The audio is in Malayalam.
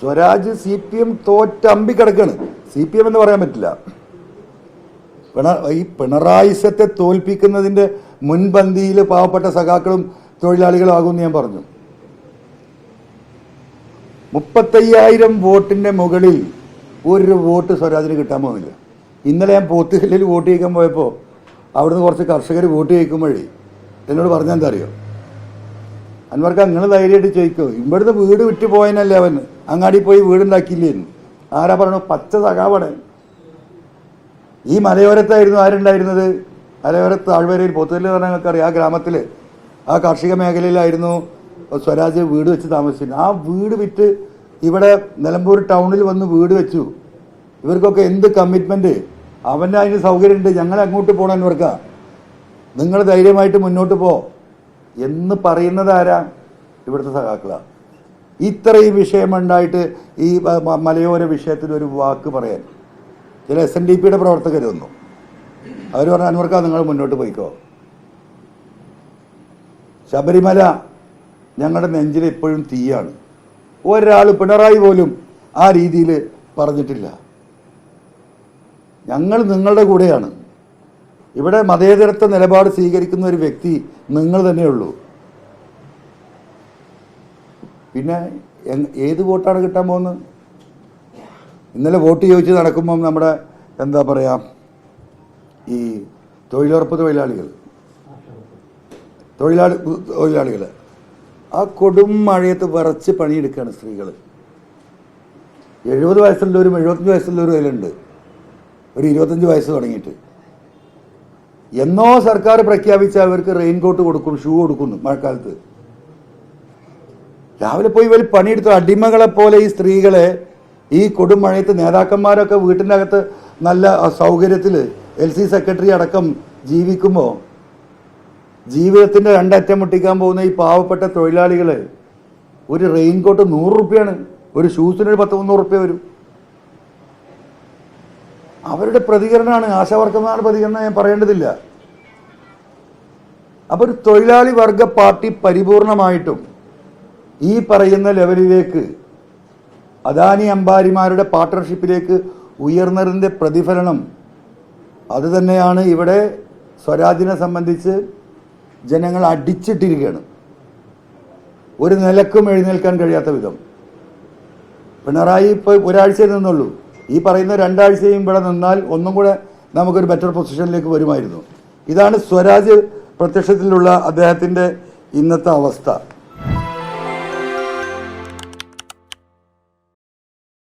സ്വരാജ് സി പി എം തോറ്റമ്പി കിടക്കാണ്. സി പി എം എന്ന് പറയാൻ പറ്റില്ല. പിണ ഈ പിണറായിസത്തെ തോൽപ്പിക്കുന്നതിന്റെ മുൻപന്തിയിൽ പാവപ്പെട്ട സഖാക്കളും തൊഴിലാളികളും ആകുമെന്ന് ഞാൻ പറഞ്ഞു. മുപ്പത്തയ്യായിരം വോട്ടിന്റെ മുകളിൽ ഒരു വോട്ട് സ്വരാജിന് കിട്ടാൻ പോകുന്നില്ല. ഇന്നലെ ഞാൻ പോത്തുകല്ലിൽ വോട്ട് ചെയ്യിക്കാൻ പോയപ്പോൾ അവിടുന്ന് കുറച്ച് കർഷകർ വോട്ട് ചെയ്യിക്കുമ്പോഴേ എന്നോട് പറഞ്ഞാൽ എന്താ അറിയോ? അൻവർക്ക് അങ്ങനെ ധൈര്യമായിട്ട് ചോദിക്കോ. ഇവിടുന്ന് വീട് വിറ്റ് പോയനല്ലേ അവൻ? അങ്ങാടി പോയി വീടുണ്ടാക്കിയില്ലേന്ന് ആരാ പറഞ്ഞു പച്ച സഖാവടെ ഈ മലയോരത്തായിരുന്നു ആരുണ്ടായിരുന്നത്? മലയോരത്ത് താഴ്വരയിൽ പോത്തുകല്ല് പറഞ്ഞാൽ ആ ഗ്രാമത്തിൽ ആ കാർഷിക മേഖലയിലായിരുന്നു സ്വരാജ് വീട് വെച്ച് താമസിച്ചിരുന്നത്. ആ വീട് വിറ്റ് ഇവിടെ നിലമ്പൂർ ടൗണിൽ വന്ന് വീട് വെച്ചു. ഇവർക്കൊക്കെ എന്ത് കമ്മിറ്റ്മെന്റ് അവന്റെ അതിന് സൗകര്യമുണ്ട്. ഞങ്ങൾ അങ്ങോട്ട് പോകണം ഇവർക്കാ നിങ്ങൾ ധൈര്യമായിട്ട് മുന്നോട്ട് പോ. എന്ന് പറയുന്നത് ആരാ? ഇവിടുത്തെ സഖാക്കളാണ് ഇത്രയും വിഷയമുണ്ടായിട്ട് ഈ മലയോര വിഷയത്തിൽ ഒരു വാക്ക് പറയാൻ. ചില എസ് എൻ ഡി പിയുടെ പ്രവർത്തകർ വന്നു. അവർ പറഞ്ഞു അൻവർക്കാ നിങ്ങൾ മുന്നോട്ട് പോയിക്കോ. ശബരിമല ഞങ്ങളുടെ നെഞ്ചിൽ എപ്പോഴും തീയാണ്. ഒരാൾ പിണറായി പോലും ആ രീതിയിൽ പറഞ്ഞിട്ടില്ല. ഞങ്ങൾ നിങ്ങളുടെ കൂടെയാണ്. ഇവിടെ മതേതരത്വ നിലപാട് സ്വീകരിക്കുന്ന ഒരു വ്യക്തി നിങ്ങൾ തന്നെയുള്ളൂ. പിന്നെ ഏത് വോട്ടാണ് കിട്ടാൻ പോകുന്നത്? ഇന്നലെ വോട്ട് ചോദിച്ച് നടക്കുമ്പം നമ്മുടെ എന്താ പറയുക ഈ തൊഴിലുറപ്പ് തൊഴിലാളികൾ തൊഴിലാളി തൊഴിലാളികൾ ആ കൊടും മഴയത്ത് വിറച്ച് പണിയെടുക്കുകയാണ് സ്ത്രീകൾ. എഴുപത് വയസ്സുള്ളവരും എഴുപത്തഞ്ച് വയസ്സുള്ളവരും അതിലുണ്ട്. ഒരു ഇരുപത്തഞ്ച് വയസ്സ് തുടങ്ങിയിട്ട്. എന്നോ സർക്കാർ പ്രഖ്യാപിച്ച അവർക്ക് റെയിൻകോട്ട് കൊടുക്കും ഷൂ കൊടുക്കുന്നു മഴക്കാലത്ത്. രാവിലെ പോയി ഇവർ പണിയെടുത്തു അടിമകളെ പോലെ ഈ സ്ത്രീകളെ ഈ കൊടും മഴയത്ത് നേതാക്കന്മാരൊക്കെ വീട്ടിന്റെ അകത്ത് നല്ല സൗകര്യത്തിൽ എൽ സി സെക്രട്ടറി അടക്കം ജീവിക്കുമ്പോൾ ജീവിതത്തിന്റെ രണ്ടറ്റം മുട്ടിക്കാൻ പോകുന്ന ഈ പാവപ്പെട്ട തൊഴിലാളികളെ ഒരു റെയിൻകോട്ട് നൂറ് റുപ്യാണ് ഒരു ഷൂസിന് ഒരു പത്ത് മുന്നൂറ് റുപ്യ വരും. അവരുടെ പ്രതികരണമാണ് ആശാവർക്കന്മാരുടെ പ്രതികരണം ഞാൻ പറയേണ്ടതില്ല. അപ്പോൾ ഒരു തൊഴിലാളി വർഗ പാർട്ടി പരിപൂർണമായിട്ടും ഈ പറയുന്ന ലെവലിലേക്ക് അദാനി അംബാരിമാരുടെ പാർട്ട്ണർഷിപ്പിലേക്ക് ഉയർന്നതിന്റെ പ്രതിഫലനം അത് തന്നെയാണ് ഇവിടെ സ്വരാജിനെ സംബന്ധിച്ച് ജനങ്ങൾ അടിച്ചിട്ടിരിക്കുകയാണ്. ഒരു നിലക്കും എഴുന്നേൽക്കാൻ കഴിയാത്ത വിധം. പിണറായി ഇപ്പോൾ ഒരാഴ്ചയിൽ നിന്നുള്ളൂ. ഈ പറയുന്ന രണ്ടാഴ്ചയും ഇവിടെ നിന്നാൽ ഒന്നും കൂടെ നമുക്കൊരു ബെറ്റർ പൊസിഷനിലേക്ക് വരുമായിരുന്നു. ഇതാണ് സ്വരാജ് പ്രത്യക്ഷത്തിലുള്ള അദ്ദേഹത്തിന്റെ ഇന്നത്തെ അവസ്ഥ.